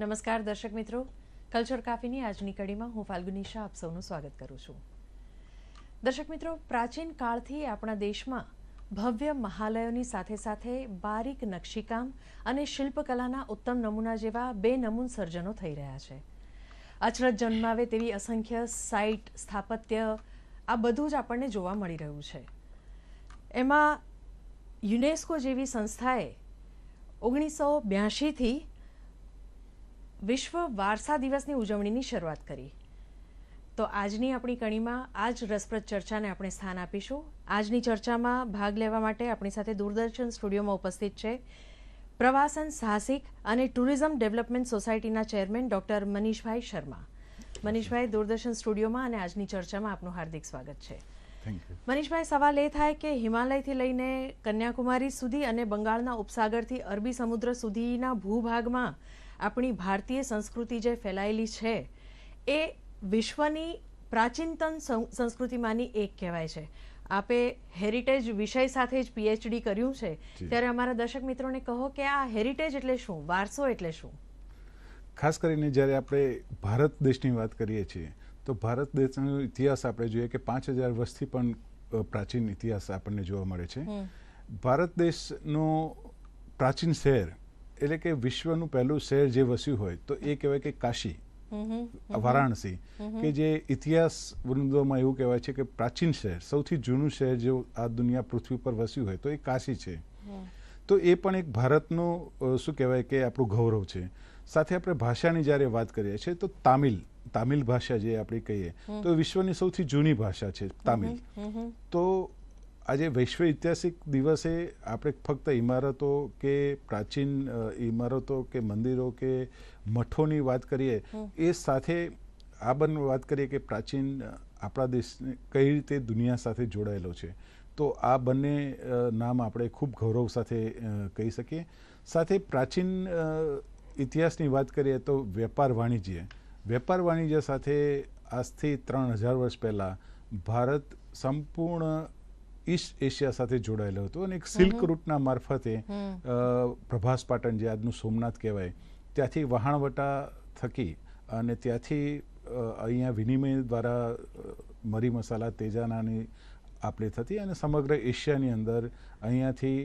નમસ્કાર દર્શક મિત્રો. કલ્ચર કાફીની આજની કડીમાં હું ફાલ્ગુની શાહ આપ સૌનું સ્વાગત કરું છું. દર્શક મિત્રો, પ્રાચીન કાળથી આપણા દેશમાં ભવ્ય મહાલયોની સાથે સાથે બારીક નકશીકામ અને શિલ્પકલાના ઉત્તમ નમૂના જેવા બે નમૂન સર્જનો થઈ રહ્યા છે. અચરજ જન્માવે તેવી અસંખ્ય સાઇટ, સ્થાપત્ય, આ બધું જ આપણને જોવા મળી રહ્યું છે. એમાં યુનેસ્કો જેવી સંસ્થાએ ઓગણીસો બ્યાસીથી વિશ્વ વારસા દિવસની ઉજવણીની શરૂઆત કરી. તો આજની આપણી કણીમાં આ જ રસપ્રદ ચર્ચાને આપણે સ્થાન આપીશું. આજની ચર્ચામાં ભાગ લેવા માટે આપણી સાથે દૂરદર્શન સ્ટુડિયોમાં ઉપસ્થિત છે પ્રવાસન સાહસિક અને ટુરિઝમ ડેવલપમેન્ટ સોસાયટીના ચેરમેન ડોક્ટર મનીષભાઈ શર્મા. મનીષભાઈ દૂરદર્શન સ્ટુડિયોમાં અને આજની ચર્ચામાં આપનું હાર્દિક સ્વાગત છે. મનીષભાઈ સવાલ એ થાય કે હિમાલયથી લઈને કન્યાકુમારી સુધી અને બંગાળના ઉપસાગરથી અરબી સમુદ્ર સુધીના ભૂભાગમાં આપણી ભારતીય સંસ્કૃતિ જે ફેલાયેલી છે એ વિશ્વની પ્રાચીનતમ સંસ્કૃતિમાંની એક કહેવાય છે. આપે હેરિટેજ વિષય સાથે જ પીએચડી કર્યું છે ત્યારે અમારા દર્શક મિત્રોને કહો કે આ હેરિટેજ એટલે શું? વારસો એટલે શું? ખાસ કરીને જ્યારે આપણે ભારત દેશની વાત કરીએ છીએ તો ભારત દેશનો ઇતિહાસ આપણે જોઈએ કે પાંચ હજાર વર્ષથી પણ પ્રાચીન ઇતિહાસ આપણને જોવા મળે છે. ભારત દેશનો પ્રાચીન શહેર એટલે કે વિશ્વનું પહેલું શહેર જે વસ્યું હોય તો એ કહેવાય કે કાશી. વારાણસી કે જે ઇતિહાસ વૃંદોમાં એવું કહેવાય છે કે પ્રાચીન શહેર સૌથી જૂનું શહેર જે આ દુનિયા પૃથ્વી પર વસ્યું હોય તો એ કાશી છે. તો એ પણ એક ભારતનું શું કહેવાય કે આપણું ગૌરવ છે. સાથે આપણે ભાષાની જ્યારે વાત કરીએ છીએ તો તામિલ તામિલ ભાષા જે આપણે કહીએ તો વિશ્વની સૌથી જૂની ભાષા છે તામિલ. તો આજે વૈશ્વ ઐતિહાસિક દિવસે આપણે ફક્ત ઇમારતો કે પ્રાચીન ઇમારતો કે મંદિરો કે મઠોની વાત કરીએ એ સાથે આ બંને વાત કરીએ કે પ્રાચીન આપણા દેશને કઈ રીતે દુનિયા સાથે જોડાયેલો છે. તો આ બંને નામ આપણે ખૂબ ગૌરવ સાથે કહી શકીએ. સાથે પ્રાચીન ઇતિહાસની વાત કરીએ તો વેપાર વાણિજ્ય. વેપાર વાણિજ્ય સાથે આજથી ત્રણ હજાર વર્ષ પહેલાં ભારત સંપૂર્ણ ઈસ્ટ એશિયા સાથે જોડાયેલો હતો અને એક સિલ્ક રૂટના મારફતે પ્રભાસ પાટણ જે આજનું સોમનાથ કહેવાય ત્યાંથી વહાણવટા થકી અને ત્યાંથી અહીંયા વિનિમય દ્વારા મરી મસાલા તેજાનાની આપણે થતી અને સમગ્ર એશિયાની અંદર અહીંયાથી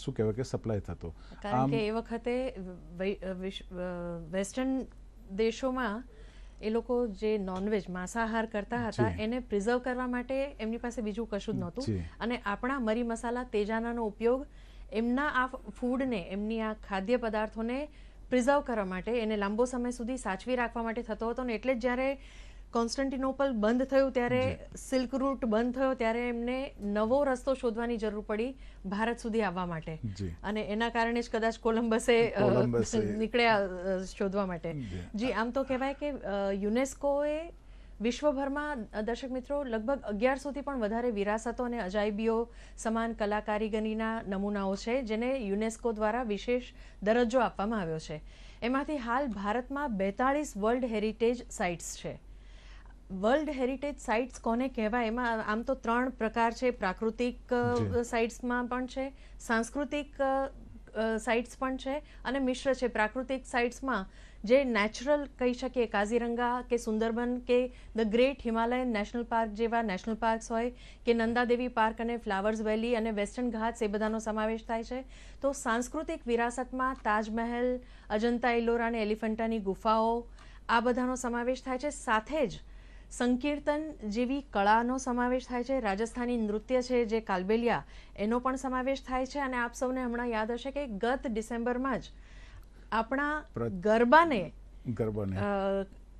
શું કહેવાય કે સપ્લાય થતો. કારણ કે એ વખતે વેસ્ટર્ન દેશોમાં એ લોકો જે નોનવેજ માંસાહાર કરતા હતા એને પ્રિઝર્વ કરવા માટે એમની પાસે બીજું કશું જ નહોતું. અને આપણા મરી મસાલા તેજાનાનો ઉપયોગ એમના આ ફૂડને એમની આ ખાદ્ય પદાર્થોને પ્રિઝર્વ કરવા માટે એને લાંબો સમય સુધી સાચવી રાખવા માટે થતો હતો ને એટલે જ જ્યારે કોન્સ્ટન્ટિનોપલ બંધ થયું ત્યારે સિલ્ક રૂટ બંધ થયો ત્યારે એમને નવો રસ્તો શોધવાની જરૂર પડી ભારત સુધી આવવા માટે. અને એના કારણે જ કદાચ કોલંબસે નીકળ્યા શોધવા માટે. જી. આમ તો કહેવાય કે યુનેસ્કોએ વિશ્વભરમાં દર્શક મિત્રો લગભગ અગિયારસોથી પણ વધારે વિરાસતો અને અજાયબીઓ સમાન કલા કારીગરીના નમૂનાઓ છે જેને યુનેસ્કો દ્વારા વિશેષ દરજ્જો આપવામાં આવ્યો છે. એમાંથી હાલ ભારતમાં બેતાળીસ વર્લ્ડ હેરિટેજ સાઇટ્સ છે. વર્લ્ડ હેરિટેજ સાઇટ્સ કોને કહેવાય? એમાં આમ તો ત્રણ પ્રકાર છે. પ્રાકૃતિક સાઇટ્સમાં પણ છે. સાંસ્કૃતિક સાઇટ્સ પણ છે અને મિશ્ર છે. પ્રાકૃતિક સાઇટ્સમાં જે નેચરલ કહી શકીએ કાઝીરંગા કે સુંદરબન કે the great Himalayan national park જેવા નેશનલ પાર્ક્સ હોય કે નંદાદેવી પાર્ક અને ફ્લાવર્સ વેલી અને વેસ્ટર્ન ઘાટ્સ એ બધાનો સમાવેશ થાય છે. તો સાંસ્કૃતિક વિરાસતમાં તાજમહેલ અજંતા ઇલોરા અને એલિફન્ટાની ગુફાઓ આ બધાનો સમાવેશ થાય છે. સાથે જ સંકીર્તન જેવી કળાનો સમાવેશ થાય છે. રાજસ્થાની નૃત્ય છે જે કાલબેલિયા એનો પણ સમાવેશ થાય છે અને આપ સૌને હમણાં યાદ હશે કે ગત ડિસેમ્બરમાં જ આપણા ગરબાને ગરબાને.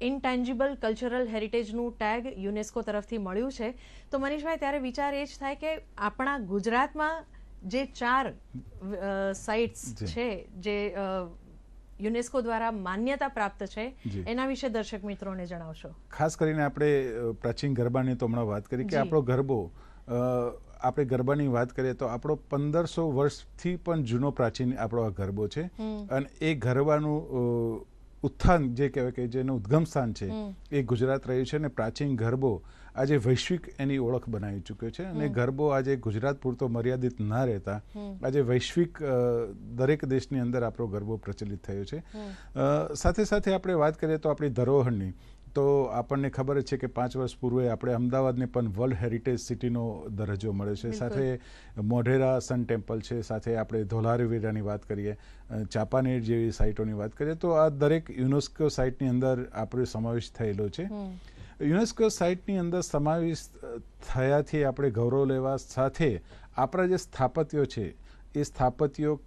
ઇનટેન્જિબલ કલ્ચરલ હેરિટેજનું ટેગ યુનેસ્કો તરફથી મળ્યું છે. તો મનીષભાઈ ત્યારે વિચાર એ જ થાય કે આપણા ગુજરાતમાં જે ચાર સાઇટ્સ છે જે યુનેસ્કો દ્વારા માન્યતા પ્રાપ્ત છે એના વિશે દર્શક મિત્રોને જણાવશો. ખાસ કરીને આપણે પ્રાચીન ગરબાની તો હમણાં વાત કરી કે આપણો ગરબો આપણે ગરબાની વાત કરીએ તો આપણો પંદરસો વર્ષથી પણ જૂનો પ્રાચીન આપણો આ ગરબો છે. અને એ ગરબાનું ઉત્થાન જે કહેવાય કે જેનું ઉદ્ગમ સ્થાન છે એ ગુજરાત રહ્યું છે અને પ્રાચીન ગરબો આજે વૈશ્વિક એની ઓળખ બનાવી ચૂક્યો છે અને ગરબો આજે ગુજરાત પૂરતો મર્યાદિત ના રહેતા આજે વૈશ્વિક દરેક દેશની અંદર આપણો ગરબો પ્રચલિત થયો છે. સાથે સાથે આપણે વાત કરીએ તો આપણી ધરોહરની તો આપણને ખબર જ છે કે પાંચ વર્ષ પૂર્વે આપણે અમદાવાદને પણ વર્લ્ડ હેરિટેજ સિટીનો દરજ્જો મળ્યો છે. સાથે મોઢેરા સન ટેમ્પલ છે સાથે આપણે ધોલારીવીરાની વાત કરીએ ચાપાનેર જેવી સાઇટોની વાત કરીએ તો આ દરેક યુનેસ્કો સાઇટની અંદર આપણો સમાવેશ થયેલો છે. યુનેસ્કો સાઇટની અંદર સમાવેશ થયાથી આપણે ગૌરવ લેવા સાથે આપણા જે સ્થાપત્યો છે એ સ્થાપત્યો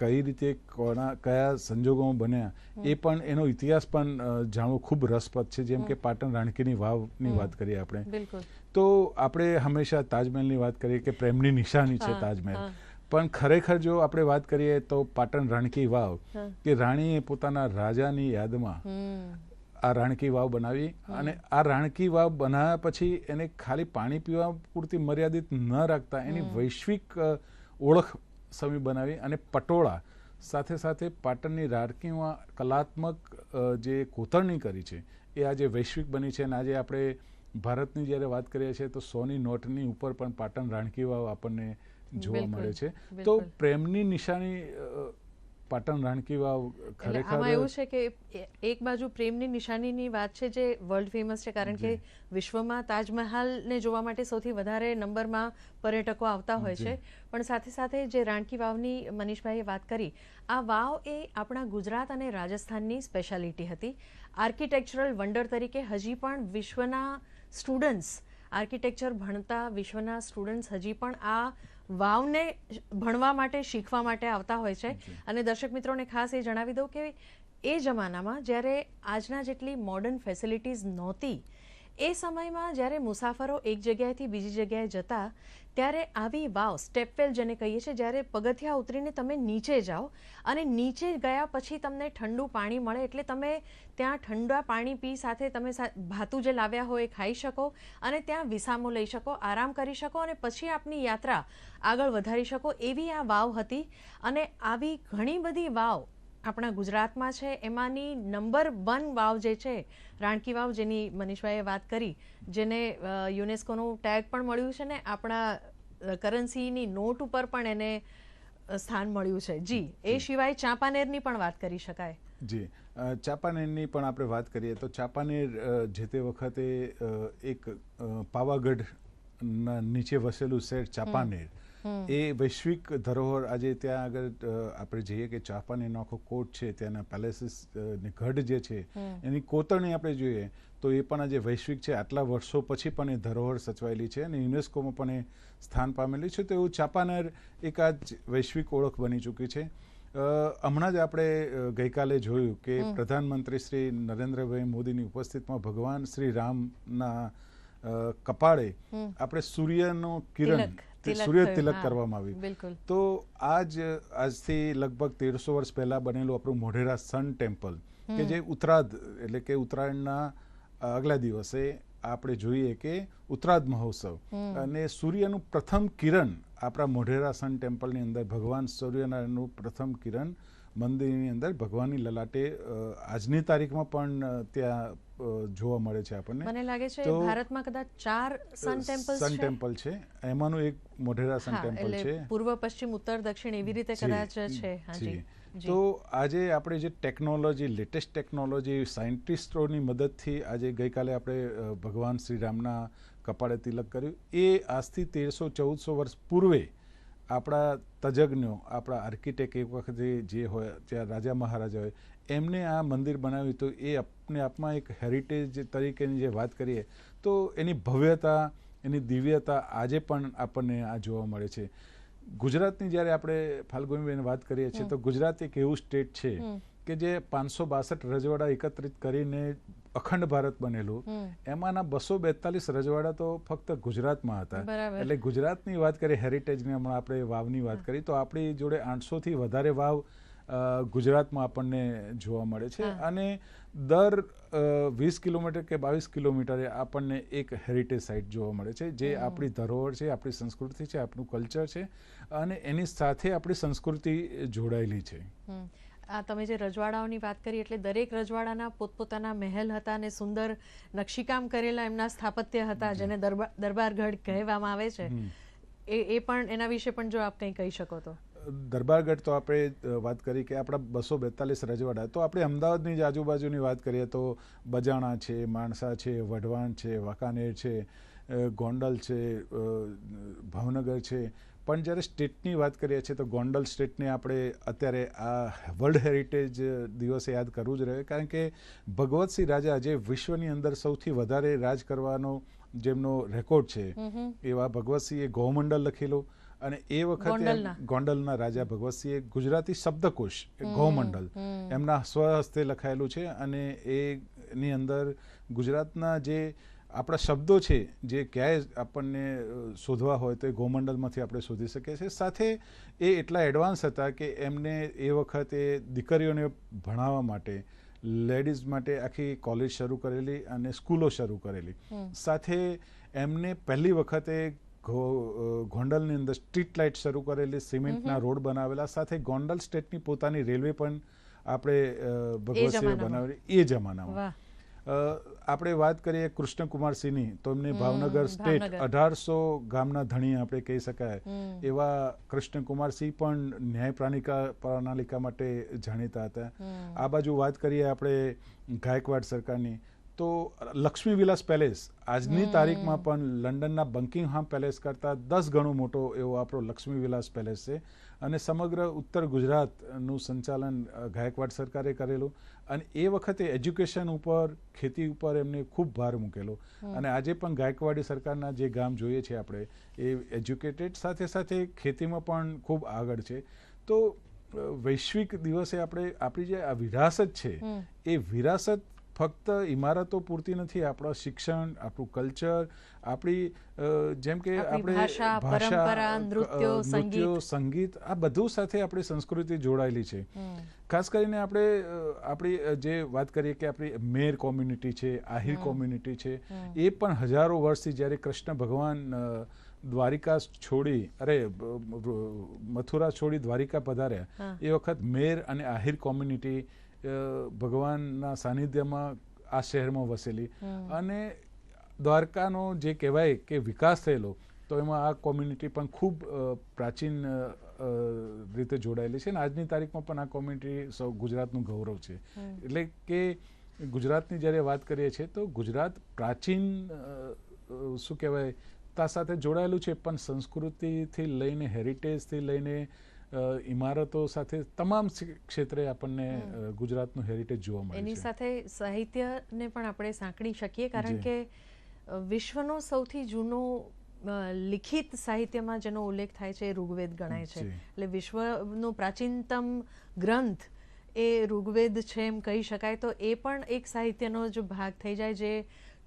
કઈ રીતે કોના કયા સંજોગોમાં બન્યા એ પણ એનો ઇતિહાસ પણ જાણવો ખૂબ રસપ્રદ છે. જેમ કે પાટણ રાણકીની વાવની વાત કરીએ આપણે. તો આપણે હંમેશા તાજમહેલની વાત કરીએ કે પ્રેમની નિશાની છે તાજમહેલ. પણ ખરેખર જો આપણે વાત કરીએ તો પાટણ રાણકી વાવ. કે રાણીએ પોતાના રાજાની યાદમાં આ રાણકી વાવ બનાવી અને આ રાણકી વાવ બનાવ્યા પછી એને ખાલી પાણી પીવા પૂરતી મર્યાદિત ન રાખતા એની વૈશ્વિક ઓળખ સમી બનાવી અને પટોળા સાથે સાથે પાટણની રાણકીમાં કલાત્મક જે કોતરણી કરી છે એ આજે વૈશ્વિક બની છે અને આજે આપણે ભારતની જ્યારે વાત કરીએ છીએ તો સોની નોટની ઉપર પણ પાટણ રાણકી વાવ આપણને જોવા મળે છે. તો પ્રેમની નિશાની પાટણ રાણકી વાવ ખરેખર આમાં એવું છે કે એક બાજુ પ્રેમની નિશાનીની વાત છે જે વર્લ્ડ ફેમસ છે કારણ કે વિશ્વમાં તાજમહાલને જોવા માટે સૌથી વધારે નંબરમાં પર્યટકો આવતા હોય છે. પણ સાથે સાથે જે રાણકી વાવની મનીષભાઈએ વાત કરી આ વાવ એ આપણા ગુજરાત અને રાજસ્થાનની સ્પેશિયાલિટી હતી. આર્કિટેક્ચરલ વન્ડર તરીકે હજી પણ વિશ્વના સ્ટુડન્ટ્સ આર્કિટેક્ચર ભણતા વિશ્વના સ્ટુડન્ટ્સ હજી પણ આ વાવને ભણવા માટે શીખવા માટે આવતા હોય છે. અને દર્શક મિત્રોને ખાસ એ જણાવી દઉં કે એ જમાનામાં જ્યારે આજના જેટલી મોડર્ન ફેસિલિટીઝ નહોતી એ સમયમાં જ્યારે મુસાફરો એક જગ્યાએથી બીજી જગ્યાએ જતા ત્યારે આવી વાવ સ્ટેપવેલ જેને કહીએ છીએ, જ્યારે પગથિયા ઉતરીને તમે નીચે જાઓ અને નીચે ગયા પછી તમને ઠંડુ પાણી મળે એટલે તમે ત્યાં ઠંડા પાણી પી સાથે તમે ભાતું જે લાવ્યા હોય એ ખાઈ શકો અને ત્યાં વિસામો લઈ શકો, આરામ કરી શકો અને પછી આપની યાત્રા આગળ વધારી શકો, એવી આ વાવ હતી. અને આવી ઘણી બધી વાવ આપણા ગુજરાતમાં છે એમાંની નંબર વન વાવ જે છે રાણકી વાવ જેની મનીષભાઈએ વાત કરી જેને યુનેસ્કોનું ટેગ પણ મળ્યું છે ને આપણા કરન્સીની નોટ ઉપર પણ એને સ્થાન મળ્યું છે. જી એ સિવાય ચાંપાનેરની પણ વાત કરી શકાય. જી ચાંપાનેરની પણ આપણે વાત કરીએ તો ચાંપાનેર જે તે વખતે એક પાવાગઢ નીચે વસેલું શહેર ચાંપાનેર. એ વૈશ્વિક ધરોહર આજે ત્યાં આગળ આપણે જઈએ કે ચાંપાનેરનો આખો કોટ છે ત્યાંના પેલેસીસ ને ગઢ જે છે એની કોતરણી આપણે જોઈએ તો એ પણ આજે વૈશ્વિક છે. આટલા વર્ષો પછી પણ એ ધરોહર સચવાયેલી છે અને યુનેસ્કોમાં પણ એ સ્થાન પામેલી છે. તો એવું ચાંપાનેર એક આજ વૈશ્વિક ઓળખ બની ચૂકી છે. અ, હમણાં જ આપણે ગઈકાલે જોયું કે પ્રધાનમંત્રી શ્રી નરેન્દ્રભાઈ મોદીની ઉપસ્થિતમાં ભગવાન શ્રી રામના કપાળે આપણે સૂર્યનો કિરણ સૂર્ય તિલક કરવામાં આવ્યું. તો આજ આજથી લગભગ તેરસો વર્ષ પહેલા બનેલું આપણું મોઢેરા સન ટેમ્પલ કે જે ઉત્તરાધ એટલે કે ઉત્તરાયણના આગલા દિવસે આપણે જોઈએ કે ઉત્તરાધ મહોત્સવ. અને સૂર્યનું પ્રથમ કિરણ આપણા મોઢેરા સન ટેમ્પલની અંદર ભગવાન સૂર્યનારાયણનું પ્રથમ કિરણ મંદિરની અંદર ભગવાનની લલાટે આજની તારીખમાં પણ ત્યાં જોવા મળે છે આપણને. મને લાગે છે તો- ભારતમાં કદાચ ચાર સન ટેમ્પલ સન ટેમ્પલ છે. એમાંનું એક મોઢેરા સન ટેમ્પલ છે. પૂર્વ પશ્ચિમ ઉત્તર દક્ષિણ એવી રીતે કદાચ છે. હાજી. તો આજે આપણે જે ટેકનોલોજી લેટેસ્ટ ટેકનોલોજી સાયન્ટિસ્ટોની મદદથી આજે ગઈકાલે આપણે ભગવાન શ્રી રામના કપાળે તિલક કર્યું. એ આજથી તેરસો ચૌદસો વર્ષ પૂર્વે આપણા તજજ્ઞો આપણા આર્કિટેક્ટ એક વખતે જે હોય જ્યાં રાજા મહારાજા હોય એમને આ મંદિર બનાવ્યું તો એ આપને આપમાં એક હેરિટેજ તરીકેની જે વાત કરીએ તો એની ભવ્યતા એની દિવ્યતા આજે પણ આપણને આ જોવા મળે છે. ગુજરાતની જ્યારે આપણે ફાલ્ગુનીબેન વાત કરીએ છીએ તો ગુજરાત એક એવું સ્ટેટ છે કે જે પાંચસો બાસઠ રજવાડા એકત્રિત કરીને અખંડ ભારત બનેલું. એમાંના બસો બેતાલીસ રજવાડા તો ફક્ત ગુજરાતમાં હતા. એટલે ગુજરાતની વાત કરીએ હેરિટેજની હમણાં આપણે વાવની વાત કરી તો આપણી જોડે આઠસોથી વધારે વાવ ગુજરાતમાં આપણને જોવા મળે છે. અને દર વીસ કિલોમીટર કે બાવીસ કિલોમીટરે આપણને એક હેરિટેજ સાઇટ જોવા મળે છે જે આપણી ધરોહર છે આપણી સંસ્કૃતિ છે આપણું કલ્ચર છે અને એની સાથે આપણી સંસ્કૃતિ જોડાયેલી છે. આ તમે જે રજવાડાઓની વાત કરી એટલે દરેક રજવાડાના પોતપોતાના મહેલ હતા અને સુંદર નકશીકામ કરેલા એમના સ્થાપત્ય હતા જેને દરબાર દરબારગઢ કહેવામાં આવે છે. એ એ પણ એના વિશે પણ જો આપ કંઈ કહી શકો તો. દરબારગઢ તો આપણે વાત કરી કે આપણા બસો બેતાલીસ રજવાડા. તો આપણે અમદાવાદની જ આજુબાજુની વાત કરીએ તો બજાણા છે માણસા છે વઢવાણ છે વાંકાનેર છે ગોંડલ છે ભાવનગર છે પણ જ્યારે સ્ટેટની વાત કરીએ છીએ તો ગોંડલ સ્ટેટને આપણે અત્યારે આ વર્લ્ડ હેરિટેજ દિવસે યાદ કરવું જ રહે કારણ કે ભગવતસિંહ રાજા જે વિશ્વની અંદર સૌથી વધારે રાજ કરવાનો જેમનો રેકોર્ડ છે. એવા ભગવતસિંહે ગૌમંડલ લખેલું અને એ વખતે ગોંડલના. રાજા ભગવતસિંહે ગુજરાતી શબ્દકોશ ગૌમંડલ એમના સ્વહસ્તે લખાયેલું છે અને એની અંદર ગુજરાતના જે આપણા શબ્દો છે જે ક્યાંય આપણને શોધવા હોય તો એ ગૌમંડલમાંથી આપણે શોધી શકીએ છીએ. સાથે એ એટલા એડવાન્સ હતા કે એમને એ વખતે દીકરીઓને ભણાવવા માટે લેડીઝ માટે આખી કોલેજ શરૂ કરેલી અને સ્કૂલો શરૂ કરેલી. સાથે એમને પહેલી વખતે ગોંડલની અંદર સ્ટ્રીટ લાઇટ શરૂ કરેલી સિમેન્ટના રોડ બનાવેલા સાથે ગોંડલ સ્ટેટની પોતાની રેલવે પણ આપણે ભગવતસિંહે બનાવેલી. એ જમાનામાં. આપણે વાત કરીએ કૃષ્ણકુમારસિંહની તો એમને ભાવનગર સ્ટેટ. અઢારસો ગામના ધણી આપણે કહી શકાય. એવા કૃષ્ણકુમારસિંહ પણ ન્યાય પ્રાણિકા પ્રણાલિકા માટે જાણીતા હતા આ બાજુ વાત કરીએ આપણે ગાયકવાડ સરકારની તો લક્ષ્મી વિલાસ પેલેસ આજની તારીખમાં પણ લંડનના બંકિંગહામ પેલેસ કરતાં દસ ગણો મોટો એવો આપણો લક્ષ્મી વિલાસ પેલેસ છે. અને સમગ્ર ઉત્તર ગુજરાતનું સંચાલન ગાયકવાડ સરકારે કરેલું. અને એ વખતે એજ્યુકેશન ઉપર ખેતી ઉપર એમને ખૂબ ભાર મૂકેલો. અને આજે પણ ગાયકવાડી સરકારના જે ગામ જોઈએ છે આપણે એ એજ્યુકેટેડ સાથે સાથે ખેતીમાં પણ ખૂબ આગળ છે. તો વૈશ્વિક દિવસે આપણે આપણી જે આ વિરાસત છે એ વિરાસત ફક્ત ઇમારતો પૂરતી નથી આપણા શિક્ષણ આપણું કલ્ચર આપણી જેમ કે આપણે ભાષા, નૃત્યો, સંગીત. આ બધું સાથે આપણી સંસ્કૃતિ જોડાયેલી છે. ખાસ કરીને આપણે આપણી જે વાત કરીએ કે આપણી મેર કોમ્યુનિટી છે આહિર કોમ્યુનિટી છે એ પણ હજારો વર્ષથી જ્યારે કૃષ્ણ ભગવાન દ્વારિકા છોડી અરે મથુરા છોડી દ્વારિકા પધાર્યા એ વખત મેર અને આહિર કોમ્યુનિટી ભગવાનના સાનિધ્યમાં આ શહેરમાં વસેલી. અને દ્વારકાનો જે કહેવાય કે વિકાસ થયેલો તો એમાં આ કોમ્યુનિટી પણ ખૂબ પ્રાચીન રીતે જોડાયેલી છે. અને આજની તારીખમાં પણ આ કોમ્યુનિટી સૌ ગુજરાતનું ગૌરવ છે. એટલે કે ગુજરાતની જ્યારે વાત કરીએ છીએ તો ગુજરાત પ્રાચીન શું કહેવાય તા સાથે જોડાયેલું છે પણ સંસ્કૃતિથી લઈને હેરિટેજથી લઈને ઇમારતો સાથે તમામ ક્ષેત્રે આપણને ગુજરાતનું હેરિટેજ જોવા મળે એની સાથે સાહિત્યને પણ આપણે સાંકળી શકીએ કારણ કે વિશ્વનો સૌથી જૂનો લિખિત સાહિત્યમાં જેનો ઉલ્લેખ થાય છે એ ઋગ્વેદ ગણાય છે. એટલે વિશ્વનો પ્રાચીનતમ ગ્રંથ એ ઋગ્વેદ છે એમ કહી શકાય તો એ પણ એક સાહિત્યનો જ ભાગ થઈ જાય જે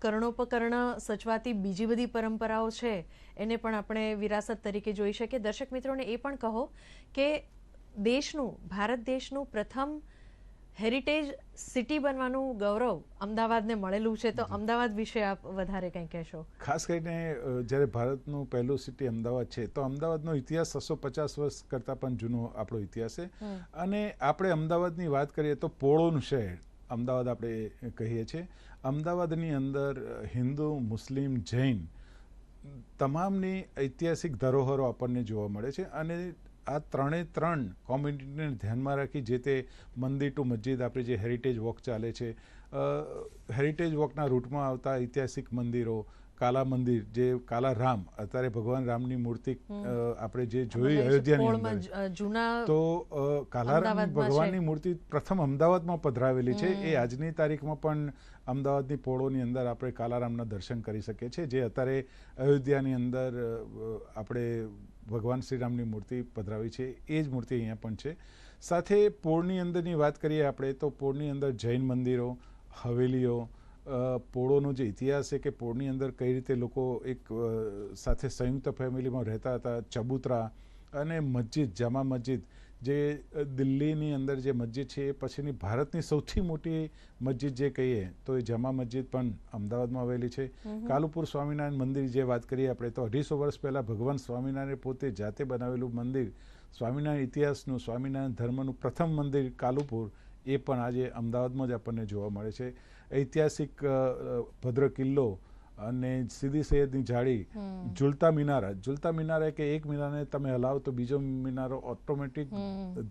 કર્ણોપકર્ણ સચવાતી બીજી બધી પરંપરાઓ છે એને પણ આપણે વિરાસત તરીકે જોઈ શકીએ. દર્શક મિત્રોને એ પણ કહો કે દેશનું ભારત દેશનું પ્રથમ હેરિટેજ સિટી બનવાનું ગૌરવ અમદાવાદને મળેલું છે. તો અમદાવાદ વિશે આપ વધારે કંઈ કહેશો? ખાસ કરીને જ્યારે ભારતનું પહેલું સિટી અમદાવાદ છે તો અમદાવાદનો ઇતિહાસ છસો પચાસ વર્ષ કરતાં પણ જૂનો આપણો ઇતિહાસ છે. અને આપણે અમદાવાદની વાત કરીએ તો પોળોનું શહેર. અમદાવાદ આપણે કહીએ છીએ. અમદાવાદની અંદર હિન્દુ, મુસ્લિમ, જૈન તમામની ઐતિહાસિક ધરોહરો આપણને જોવા મળે છે અને આ ત્રણે ત્રણ કોમ્યુનિટીને ધ્યાનમાં રાખી જે તે મંદિર ટુ મસ્જિદ આપણી જે હેરિટેજ વોક ચાલે છે હેરિટેજ વોકના રૂટમાં આવતા ઐતિહાસિક મંદિરો કાલા મંદિર જે કાલા રામ અત્યારે ભગવાન રામની મૂર્તિ આપણે જે જોઈ અયોધ્યાની જૂના તો કાલારામ ભગવાનની મૂર્તિ પ્રથમ અમદાવાદમાં પધરાવેલી છે. એ આજની તારીખમાં પણ અમદાવાદની પોળોની અંદર આપણે કાલારામના દર્શન કરી શકીએ છીએ જે અત્યારે અયોધ્યાની અંદર આપણે ભગવાન શ્રીરામની મૂર્તિ પધરાવી છે. એ જ મૂર્તિ અહીંયા પણ છે. સાથે પોળની અંદરની વાત કરીએ આપણે તો પોળની અંદર જૈન મંદિરો હવેલીઓ પોળોનો જે ઇતિહાસ છે કે પોળની અંદર કઈ રીતે લોકો એક સાથે સંયુક્ત ફેમિલીમાં રહેતા હતા ચબૂતરા અને મસ્જિદ જામા મસ્જિદ જે દિલ્હીની અંદર જે મસ્જિદ છે એ પછીની ભારતની સૌથી મોટી મસ્જિદ જે કહીએ તો એ જામા મસ્જિદ પણ અમદાવાદમાં આવેલી છે. કાલુપુર સ્વામિનારાયણ મંદિર જે વાત કરીએ આપણે તો અઢીસો વર્ષ પહેલાં ભગવાન સ્વામિનારાયણ પોતે જાતે બનાવેલું મંદિર સ્વામિનારાયણ ઇતિહાસનું સ્વામિનારાયણ ધર્મનું પ્રથમ મંદિર કાલુપુર એ પણ આજે અમદાવાદમાં જ આપણને જોવા મળે છે. ઐતિહાસિક ભદ્ર કિલ્લો અને સીધી સૈયદની જાળી ઝુલતા મિનારા. ઝુલતા મિનારા કે એક મિનારને તમે હલાવો તો બીજો મિનારો ઓટોમેટિક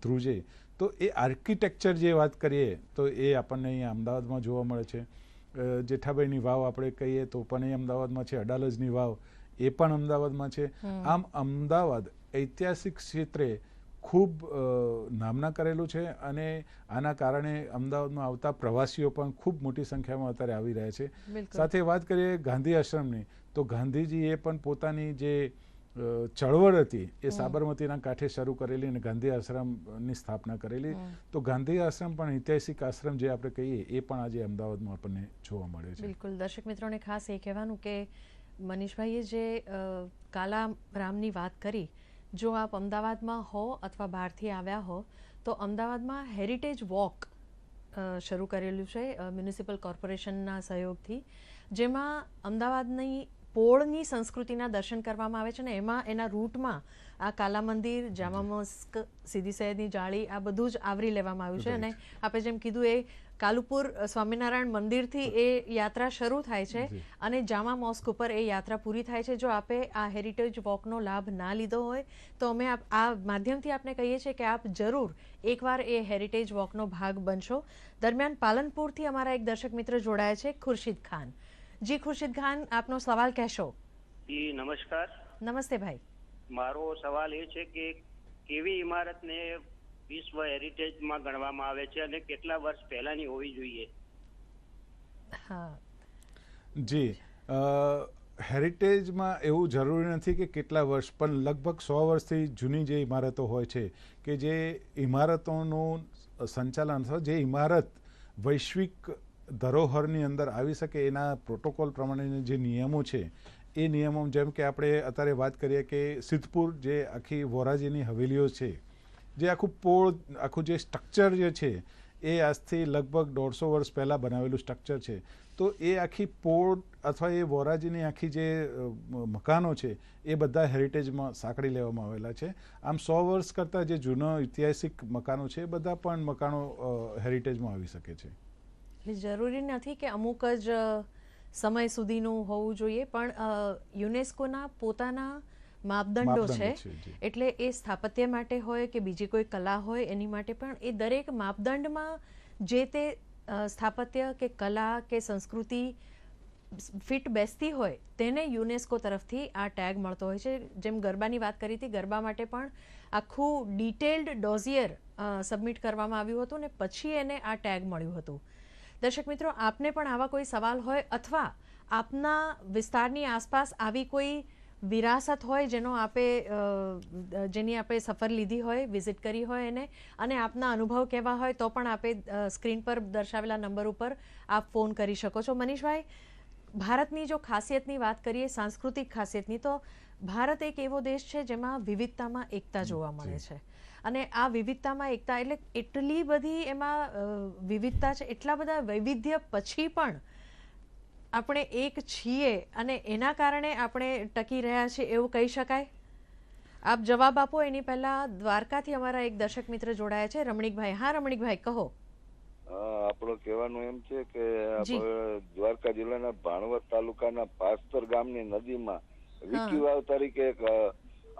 ધ્રુજે. તો એ આર્કિટેક્ચર જે વાત કરીએ તો એ આપણને અહીંયા અમદાવાદમાં જોવા મળે છે. જેઠાભાઈની વાવ આપણે કહીએ તો પણ એ અમદાવાદમાં છે. અડાલજની વાવ એ પણ અમદાવાદમાં છે. આમ અમદાવાદ ઐતિહાસિક ક્ષેત્રે ખૂબ નામના કરેલું છે અને આના કારણે અમદાવાદમાં આવતા પ્રવાસીઓ પણ ખૂબ મોટી સંખ્યામાં અત્યારે આવી રહ્યા છે. સાથે વાત કરીએ ગાંધી આશ્રમની તો ગાંધીજીએ પણ પોતાની જે ચળવળ હતી એ સાબરમતીના કાંઠે શરૂ કરેલી અને ગાંધી આશ્રમની સ્થાપના કરેલી. તો ગાંધી આશ્રમ પણ ઐતિહાસિક આશ્રમ જે આપણે કહીએ એ પણ આજે અમદાવાદમાં આપણને જોવા મળે છે. બિલકુલ. દર્શક મિત્રોને ખાસ એ કહેવાનું કે મનીષભાઈએ જે કાલા રામની વાત કરી જો આપ અમદાવાદમાં હો અથવા બહારથી આવ્યા હો, તો અમદાવાદમાં હેરિટેજ વોક શરૂ કરેલું છે મ્યુનિસિપલ કોર્પોરેશનના સહયોગથી, જેમાં અમદાવાદની પોળની સંસ્કૃતિના દર્શન કરવામાં આવે છે ને એમાં એના રૂટમાં આ કાલા મંદિર જામા મસ્ક સીધી સૈયદની જાળી આ બધું જ આવરી લેવામાં આવ્યું છે. અને આપણે જેમ કીધું એ કાલુપુર સ્વામિનારાયણ મંદિરથી એ યાત્રા શરૂ થાય છે અને જામા મોસ્ક ઉપર એ યાત્રા પૂરી થાય છે. જો આપે આ હેરિટેજ વોકનો લાભ ના લીધો હોય તો અમે આ માધ્યમથી આપને કહીએ છીએ કે આપ જરૂર એકવાર એ હેરિટેજ વોકનો ભાગ બનશો. દરમિયાન પાલનપુરથી અમારા એક દર્શક મિત્ર જોડાયા છે ખુરશીદ ખાન. જી ખુરશીદ ખાન આપનો સવાલ કહેશો. જી નમસ્કાર. નમસ્તે ભાઈ. મારો સવાલ એ છે કે કેવી ઇમારતને વિશ્વ હેરિટેજમાં ગણવામાં આવે છે અને કેટલા વર્ષ પહેલાની હોવી જોઈએ? હા. જી. હેરિટેજમાં એવું જરૂરી નથી કે કેટલા વર્ષ પણ લગભગ સો વર્ષથી જૂની જે ઇમારતો હોય છે કે જે ઇમારતોનું સંચાલન અથવા જે ઇમારત વૈશ્વિક ધરોહરની અંદર આવી શકે એના પ્રોટોકોલ પ્રમાણેના જે નિયમો છે એ નિયમો જેમ કે આપણે અત્યારે વાત કરીએ કે સિદ્ધપુર જે આખી વોરાજીની હવેલીઓ છે, જે આખું પોળ, આખું જે સ્ટ્રક્ચર જે છે, એ આજથી લગભગ દોઢસો વર્ષ પહેલાં બનાવેલું સ્ટ્રક્ચર છે. તો એ આખી પોળ અથવા એ વોરાજીની આખી જે મકાનો છે, એ બધા હેરિટેજમાં સાંકળી લેવામાં આવેલા છે. આમ સો વર્ષ કરતાં જે જૂનો ઐતિહાસિક મકાનો છે, એ બધા પણ મકાનો હેરિટેજમાં આવી શકે છે. જરૂરી નથી કે અમુક જ સમય સુધીનું હોવું જોઈએ પણ યુનેસ્કોના પોતાના માપદંડો છે, એટલે એ સ્થાપત્ય માટે હોય કે બીજી કોઈ કલા હોય એની માટે પણ એ દરેક માપદંડમાં જે તે સ્થાપત્ય કે કલા કે સંસ્કૃતિ ફિટ બેસતી હોય તેને યુનેસ્કો તરફથી આ ટેગ મળતો હોય છે. જેમ ગરબાની વાત કરી હતી ગરબા માટે પણ આખું ડિટેલ્ડ ડોઝિયર સબમિટ કરવામાં આવ્યું હતું ને પછી એને આ ટેગ મળ્યું હતું. દર્શક મિત્રો આપને પણ આવા કોઈ સવાલ હોય અથવા આપના વિસ્તારની આસપાસ આવી કોઈ વિરાસત હોય જેનો આપે જેની આપે સફર લીધી હોય વિઝિટ કરી હોય એને અને આપના અનુભવ કહેવા હોય તો પણ આપે સ્ક્રીન પર દર્શાવેલા નંબર ઉપર આપ ફોન કરી શકો છો. મનીષભાઈ ભારતની જો ખાસિયતની વાત કરીએ સાંસ્કૃતિક ખાસિયતની તો ભારત એક એવો દેશ છે જેમાં વિવિધતામાં એકતા જોવા મળે છે. અને આ વિવિધતામાં એકતા એટલે એટલી બધી એમાં વિવિધતા છે એટલા બધા વૈવિધ્ય પછી પણ આપણે એક છીએ અને એના કારણે આપણે ટકી રહ્યા છીએ એવું કહી શકાય? આપ જવાબ આપો એની પહેલા દ્વારકાથી અમારા એક દર્શક મિત્ર જોડાયા છે રમણીકભાઈ. હા રમણીકભાઈ કહો. આપણો કહેવાનું એમ છે કે દ્વારકા જિલ્લાના ભાણવડ તાલુકાના પાસ્તર ગામની નદીમાં વિકી વાવ તરીકે એક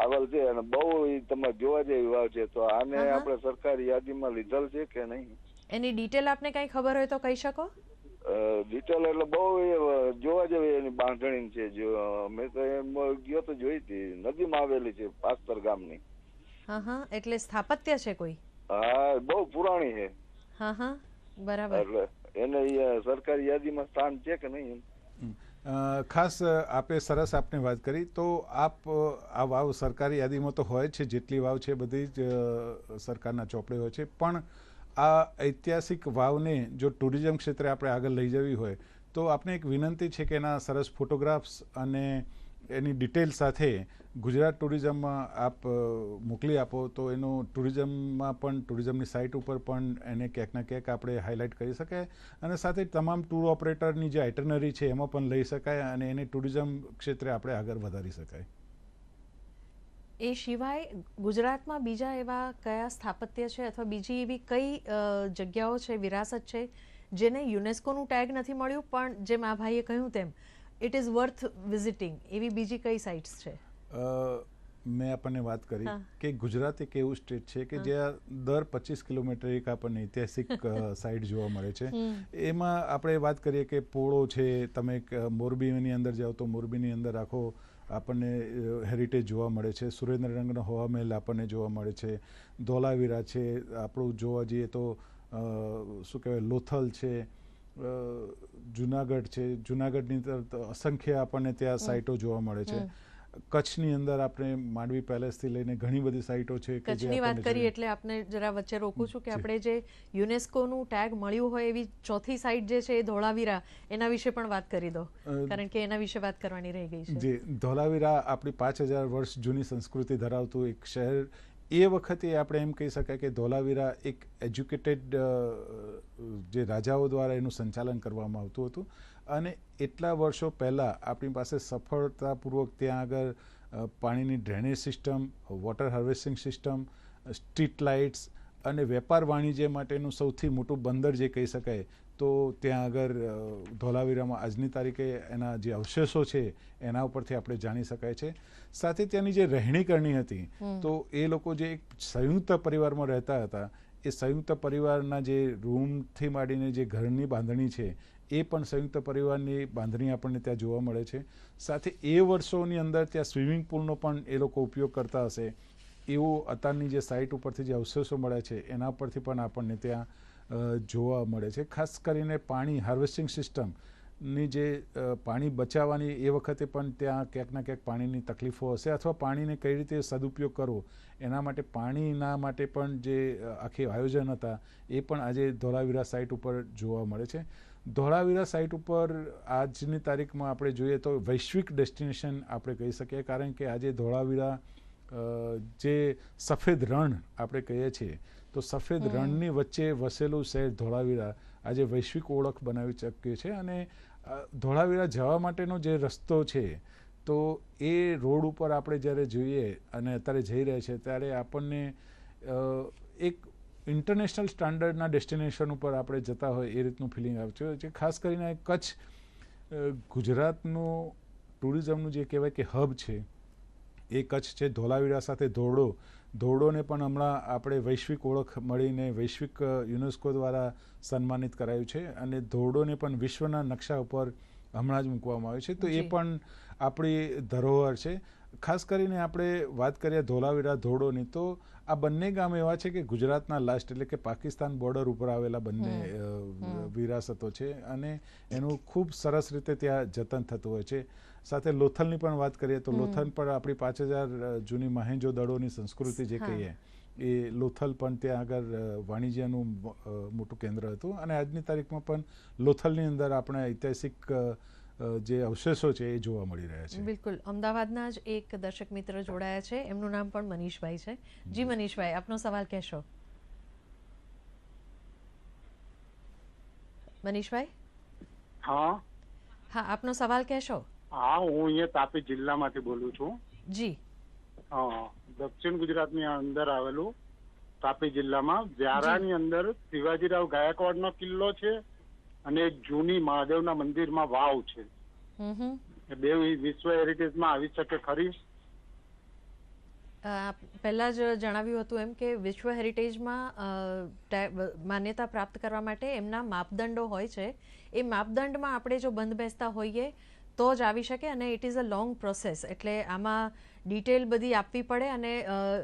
આવેલ છે અને બહુ તમે જોવા જેવી વાવ છે તો આને. આપણે સરકારી યાદીમાં લીધેલ છે કે નહીં? એની ડિટેલ આપને કઈ ખબર હોય તો કહી શકો? ડિટેલ એટલે બહુ જોવા જેવી એની બાંધણી છે જો મેં તો એમ ગયો તો જોઈ હતી નદીમાં આવેલી છે પાસ્તર ગામની. હા હા એટલે સ્થાપત્ય છે કોઈ? હા બહુ પુરાણી છે. હા હા બરાબર. એટલે એને સરકારી યાદીમાં સ્થાન છે કે નહીં ખાસ આપે સરસ આપને વાત કરી. તો આપ આ વાવ સરકારી યાદીમાં તો હોય છે, જેટલી વાવ છે બધી જ સરકારના ચોપડે હોય છે. પણ આ ઐતિહાસિક વાવને જો ટુરિઝમ ક્ષેત્રે આપણે આગળ લઈ જવી હોય, તો આપને એક વિનંતી છે કે એના સરસ ફોટોગ્રાફ્સ અને એની ડિટેલ સાથે ગુજરાત ટુરિઝમમાં આપ મોકલી આપો તો એનું ટુરિઝમમાં પણ, ટુરિઝમની સાઇટ ઉપર પણ એને ક્યાંક ને ક્યાંક આપણે હાઇલાઇટ કરી શકાય અને સાથે તમામ ટૂર ઓપરેટરની જે આઇટનરી છે એમાં પણ લઈ શકાય અને એને ટુરિઝમ ક્ષેત્રે આપણે આગળ વધારી શકાય. એ સિવાય ગુજરાતમાં બીજા એવા કયા સ્થાપત્ય છે અથવા બીજી એવી કઈ જગ્યાઓ છે, વિરાસત છે જેને યુનેસ્કોનું ટેગ નથી મળ્યું? પણ જેમ આ ભાઈએ કહ્યું તેમ ઇટ ઇઝ વર્થ વિઝિટિંગ એવી બીજી કઈ સાઇટ્સ છે? મેં આપણને વાત કરી કે ગુજરાત એક એવું સ્ટેટ છે કે જ્યાં દર પચીસ કિલોમીટર એક આપણને ઐતિહાસિક સાઇટ જોવા મળે છે. એમાં આપણે વાત કરીએ કે પોળો છે તમે મોરબીની અંદર જાઓ તો મોરબીની અંદર આખો આપણને હેરિટેજ જોવા મળે છે. સુરેન્દ્રનગરનો હવા મહેલ આપણને જોવા મળે છે. ધોલાવીરા છે. આપણું જોવા જઈએ તો શું કહેવાય લોથલ છે. જુનાગઢ છે. જુનાગઢની અંદર અસંખ્ય આપણને ત્યાં સાઇટો જોવા મળે છે. કચ્છની અંદર આપણે માંડવી પેલેસથી લઈને ઘણી બધી સાઇટો છે કચ્છની વાત આપણને કરી એટલે આપને જરા વચ્ચે રોકું છું કે આપણે જે યુનેસ્કોનું ટેગ મળ્યું હોય એવી ચોથી સાઇટ જે છે એ ધોળાવીરા એના વિશે પણ વાત કરી દો. કારણ કે એના વિશે વાત કરવાની રહી ગઈ છે. જે ધોલાવીરા આપણી પાંચ હજાર વર્ષ જૂની સંસ્કૃતિ ધરાવતું એક શહેર. એ વખતે આપણે એમ કહી શકાય કે ધોલાવીરા એક એજ્યુકેટેડ જે રાજાઓ દ્વારા એનું સંચાલન કરવામાં આવતું હતું. અને એટલા વર્ષો પહેલાં આપણી પાસે સફળતાપૂર્વક ત્યાં આગળ પાણીની drainage system water harvesting system street lights અને વેપાર વાણિજ્ય માટેનું સૌથી મોટું બંદર જે કહી શકાય તો ત્યાં આગળ ધોલાવીરામાં આજની તારીખે એના જે અવશેષો છે એના ઉપરથી આપણે જાણી શકાય છે. સાથે ત્યાંની જે રહેણી કરણી હતી તો એ લોકો જે એક સંયુક્ત પરિવારમાં રહેતા હતા એ સંયુક્ત પરિવારના જે રૂમથી માંડીને જે ઘરની બાંધણી છે એ પણ સંયુક્ત પરિવારની બાંધણી આપણને ત્યાં જોવા મળે છે. સાથે એ વર્ષોની અંદર ત્યાં સ્વિમિંગ પુલનો પણ એ લોકો ઉપયોગ કરતા હશે. એવું અત્યારની જે સાઇટ ઉપરથી જે અવશેષો મળે છે, એના પરથી પણ આપણને ત્યાં જોવા મળે છે. ખાસ કરીને પાણી હાર્વેસ્ટિંગ સિસ્ટમની જે પાણી બચાવવાની એ વખતે પણ ત્યાં ક્યાંક ના ક્યાંક પાણીની તકલીફો હશે અથવા પાણીને કઈ રીતે સદુપયોગ કરવો, એના માટે પાણીના માટે પણ જે આખી આયોજન હતા, એ પણ આજે ધોળાવીરા સાઇટ ઉપર જોવા મળે છે. ધોળાવીરા સાઇટ ઉપર આજની તારીખમાં આપણે જોઈએ તો વૈશ્વિક ડેસ્ટિનેશન આપણે કહી શકીએ કારણ કે આજે ધોળાવીરા જે સફેદ રણ આપણે કહીએ છીએ તો સફેદ રણની વચ્ચે વસેલું શહેર ધોળાવીરા આજે વૈશ્વિક ઓળખ બનાવી ચૂક્યું છે અને ધોળાવીરા જવા માટેનો જે રસ્તો છે તો એ રોડ ઉપર આપણે જ્યારે જોઈએ અને અત્યારે જઈ રહ્યા છે ત્યારે આપણને એક ઇન્ટરનેશનલ સ્ટાન્ડર્ડના ડેસ્ટિનેશન ઉપર આપણે જતા હોય એ રીતનું ફિલિંગ આવતું છે. ખાસ કરીને કચ્છ ગુજરાતનું ટુરિઝમનું જે કહેવાય કે હબ છે એ કચ્છ છે. ધોલાવીરા સાથે ધોરડો. ધોરડોને પણ હમણાં આપણે વૈશ્વિક ઓળખ મળીને વૈશ્વિક યુનેસ્કો દ્વારા સન્માનિત કરાયું છે અને ધોરડોને પણ વિશ્વના નકશા ઉપર હમણાં જ મૂકવામાં આવ્યું છે. તો એ પણ આપણી ધરોહર છે. ખાસ કરીને આપણે વાત કરીએ ધોલાવીરા ધોળોની તો આ બંને ગામ એવા છે કે ગુજરાતના લાસ્ટ એટલે કે પાકિસ્તાન બોર્ડર ઉપર આવેલા બંને વિરાસતો છે અને એનું ખૂબ સરસ રીતે ત્યાં જતન થતું હોય છે. સાથે લોથલની પણ વાત કરીએ તો લોથલ પણ આપણી પાંચ હજાર જૂની મહેંજો દળોની સંસ્કૃતિ જે કહીએ એ લોથલ પણ ત્યાં આગળ વાણિજ્યનું મોટું કેન્દ્ર હતું. અને આજની તારીખમાં પણ લોથલની અંદર આપણે ઐતિહાસિક જે અવશેષો છે એ જોવા મળી રહ્યા છે. બિલકુલ. અમદાવાદના જ એક દર્શક મિત્ર જોડાયા છે. એમનું નામ પણ મનીષભાઈ છે. જી મનીષભાઈ આપનો સવાલ કહેશો? મનીષભાઈ? હા. હા આપનો સવાલ કહેશો? હા હું અહીંયા તાપી જિલ્લામાંથી બોલું છું. જી. હા દક્ષિણ ગુજરાતની અંદર આવેલું તાપી જિલ્લામાં. વ્યારાની અંદર શિવાજીરાવ ગાયકવાડનો કિલ્લો છે. અને એક જૂની મહાદેવના મંદિરમાં વાવ છે. બે વિશ્વ હેરિટેજમાં આવી શકે ખરી? પહેલાં જ જણાવ્યું હતું એમ કે વિશ્વ હેરિટેજમાં માન્યતા પ્રાપ્ત કરવા માટે એમના માપદંડો હોય છે. એ માપદંડમાં આપણે જો બંધ બેસતા હોઈએ તો જ આવી શકે અને it is a long process એટલે આમાં ડિટેલ બધી આપવી પડે અને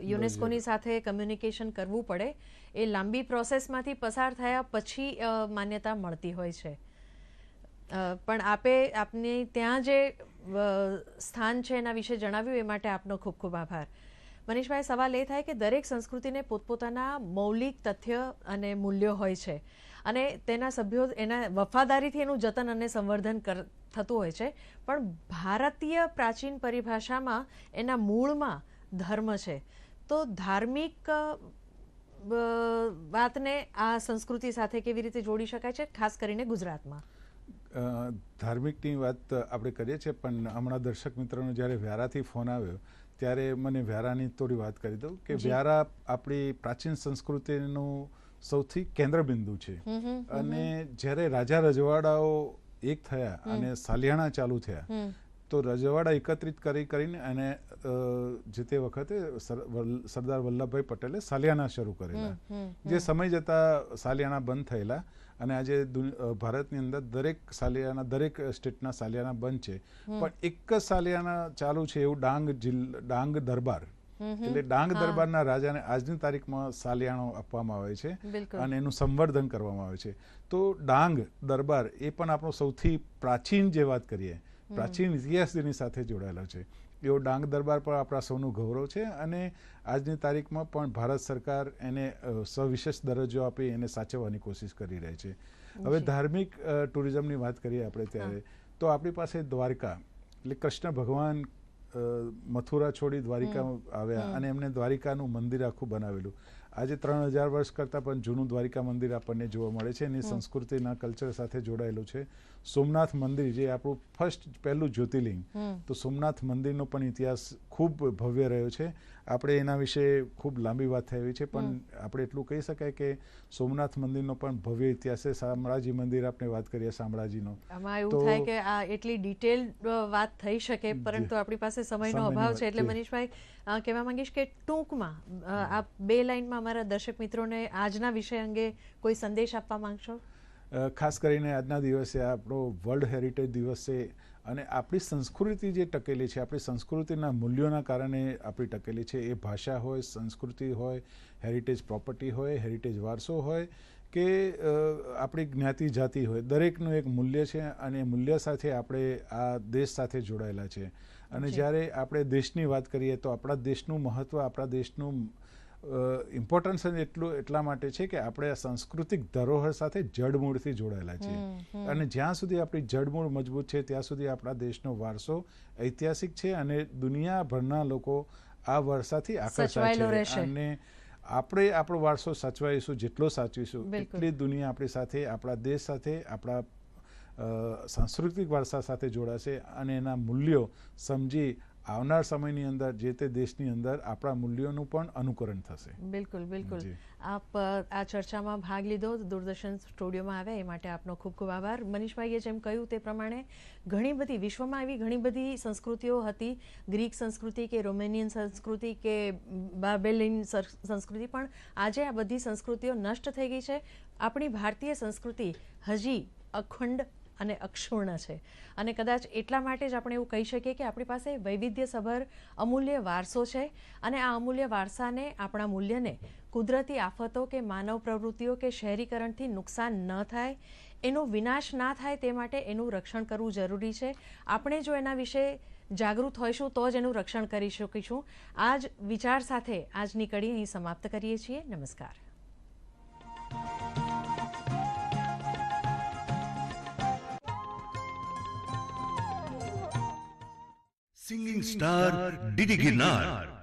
યુનેસ્કોની સાથે કમ્યુનિકેશન કરવું પડે. એ લાંબી પ્રોસેસમાંથી પસાર થયા પછી માન્યતા મળતી હોય છે. પણ આપે આપની ત્યાં જે સ્થાન છે એના વિશે જણાવ્યું એ માટે આપનો ખૂબ ખૂબ આભાર. મનીષભાઈ સવાલ એ થાય કે દરેક સંસ્કૃતિને પોતપોતાના મૌલિક તથ્ય અને મૂલ્યો હોય છે. અને તેના સભ્યો એના વફાદારીથી એનું જતન અને સંવર્ધન કર થતું હોય છે. પણ ભારતીય પ્રાચીન પરિભાષામાં એના મૂળમાં ધર્મ છે. તો ધાર્મિક વાતને આ સંસ્કૃતિ સાથે કેવી રીતે જોડી શકાય છે? ખાસ કરીને ગુજરાતમાં. ધાર્મિકની વાત આપણે કરીએ છીએ પણ હમણાં દર્શક મિત્રોનો જ્યારે વ્યારાથી ફોન આવ્યો ત્યારે મને વ્યારાની થોડી વાત કરી દઉં કે વ્યારા આપણી પ્રાચીન સંસ્કૃતિનું સૌથી કેન્દ્રબિંદુ છે. અને જ્યારે રાજા રજવાડાઓ એક થયા અને સાલિયાણા ચાલુ થયા. તો રજવાડા એકત્રિત કરી કરીને અને જે તે વખતે સરદાર વલ્લભભાઈ પટેલે સાલિયાણા શરૂ કરેલા. જે સમય જતા સાલિયાણા બંધ થયેલા અને આજે ભારતની અંદર દરેક સાલિયાના દરેક સ્ટેટના સાલિયાના બંધ છે. પણ એક જ સાલિયાના ચાલુ છે એવું ડાંગ જિલ્લા ડાંગ દરબાર. એટલે ડાંગ દરબારના રાજાને આજની તારીખમાં સાલિયાણો આપવામાં આવે છે અને એનું સંવર્ધન કરવામાં આવે છે. તો ડાંગ દરબાર એ પણ આપણો સૌથી પ્રાચીન જે વાત કરીએ પ્રાચીન ઇતિહાસ જેની સાથે જોડાયેલો છે. એવો ડાંગ દરબાર પણ આપણા સૌનું ગૌરવ છે અને આજની તારીખમાં પણ ભારત સરકાર એને સવિશેષ દરજ્જો આપી એને સાચવવાની કોશિશ કરી રહી છે. હવે ધાર્મિક ટુરિઝમની વાત કરીએ આપણે ત્યારે તો આપણી પાસે દ્વારકા એટલે કૃષ્ણ ભગવાન મથુરા છોડી દ્વારિકા આવ્યા અને એમને દ્વારિકાનું મંદિર આખું બનાવેલું. આજે ત્રણ હજાર વર્ષ કરતાં પણ જૂનું દ્વારિકા મંદિર આપણને જોવા મળે છે. એની સંસ્કૃતિના કલ્ચર સાથે જોડાયેલું છે. સોમનાથ મંદિર જે આપણું ફર્સ્ટ પહેલું જ્યોતિર્લિંગ. તો સોમનાથ મંદિરનો પણ ઇતિહાસ ખૂબ ભવ્ય રહ્યો છે. આપણે એના વિશે ખૂબ લાંબી વાત થઈ છે પણ આપણે એટલું કહી શકાય કે સોમનાથ મંદિરનો પણ ભવ્ય ઇતિહાસ છે. શામળાજી મંદિર આપણે વાત કરીએ શામળાજીનો. આમાં એવું થાય કે આ એટલી ડિટેલ વાત થઈ શકે પરંતુ આપણી પાસે સમયનો અભાવ છે એટલે મનીષભાઈ કહેવા માંગીશ કે ટૂંકમાં આ બે લાઇનમાં અમારા દર્શક મિત્રોને આજના વિષય અંગે કોઈ સંદેશ આપવા માંગશો? ખાસ કરીને આજના દિવસે આપણો વર્લ્ડ હેરિટેજ દિવસ છે અને આપણી સંસ્કૃતિ જે ટકેલી છે આપણી સંસ્કૃતિના મૂલ્યોના કારણે આપણી ટકેલી છે. એ ભાષા હોય સંસ્કૃતિ હોય હેરિટેજ પ્રોપર્ટી હોય હેરિટેજ વારસો હોય કે આપણી જ્ઞાતિ જાતિ હોય દરેકનું એક મૂલ્ય છે અને મૂલ્ય સાથે આપણે આ દેશ સાથે જોડાયેલા છે. અને જ્યારે આપણે દેશની વાત કરીએ તો આપણા દેશનું મહત્ત્વ આપણા દેશનું ઇમ્પોર્ટન્સ એટલું એટલા માટે છે કે આપણે આ સાંસ્કૃતિક ધરોહર સાથે જડમૂળથી જોડાયેલા છીએ. અને જ્યાં સુધી આપણી જડમૂળ મજબૂત છે ત્યાં સુધી આપણા દેશનો વારસો ઐતિહાસિક છે અને દુનિયાભરના લોકો આ વારસાથી આકર્ષાય છે. અને આપણે આપણો વારસો સાચવાઈશું જેટલો સાચવીશું એટલી દુનિયા આપણી સાથે આપણા દેશ સાથે આપણા સાંસ્કૃતિક વારસા સાથે જોડાશે અને એના મૂલ્યો સમજી આવનાર સમયની અંદર જે તે દેશની અંદર આપણા મૂલ્યોનું પણ અનુકરણ થશે. બિલકુલ બિલકુલ. આપ આ ચર્ચામાં ભાગ લીધો દૂરદર્શન સ્ટુડિયોમાં આવ્યા એ માટે આપનો ખૂબ ખૂબ આભાર. મનીષભાઈએ જેમ કહ્યું તે પ્રમાણે ઘણી બધી વિશ્વમાં એવી ઘણી બધી સંસ્કૃતિઓ હતી. ગ્રીક સંસ્કૃતિ કે રોમેનિયન સંસ્કૃતિ કે બાબેલિન સંસ્કૃતિ પણ આજે આ બધી સંસ્કૃતિઓ નષ્ટ થઈ ગઈ છે. આપણી ભારતીય સંસ્કૃતિ હજી અખંડ અને અક્ષુર્ણ છે. અને કદાચ એટલા માટે જ આપણે એવું કહી શકીએ કે આપણી પાસે વૈવિધ્યસભર અમૂલ્ય વારસો છે અને આ અમૂલ્ય વારસાને, આપણા મૂલ્યને, કુદરતી આફતો કે માનવ પ્રવૃત્તિઓ કે શહેરીકરણથી નુકસાન ન થાય, એનો વિનાશ ના થાય તે માટે એનું રક્ષણ કરવું જરૂરી છે. આપણે જો એના વિશે જાગૃત હોઈશું તો જ એનું રક્ષણ કરી શકીશું. આ જ વિચાર સાથે આજની કડી અહીં સમાપ્ત કરીએ છીએ. નમસ્કાર. singing star Didi Ginnar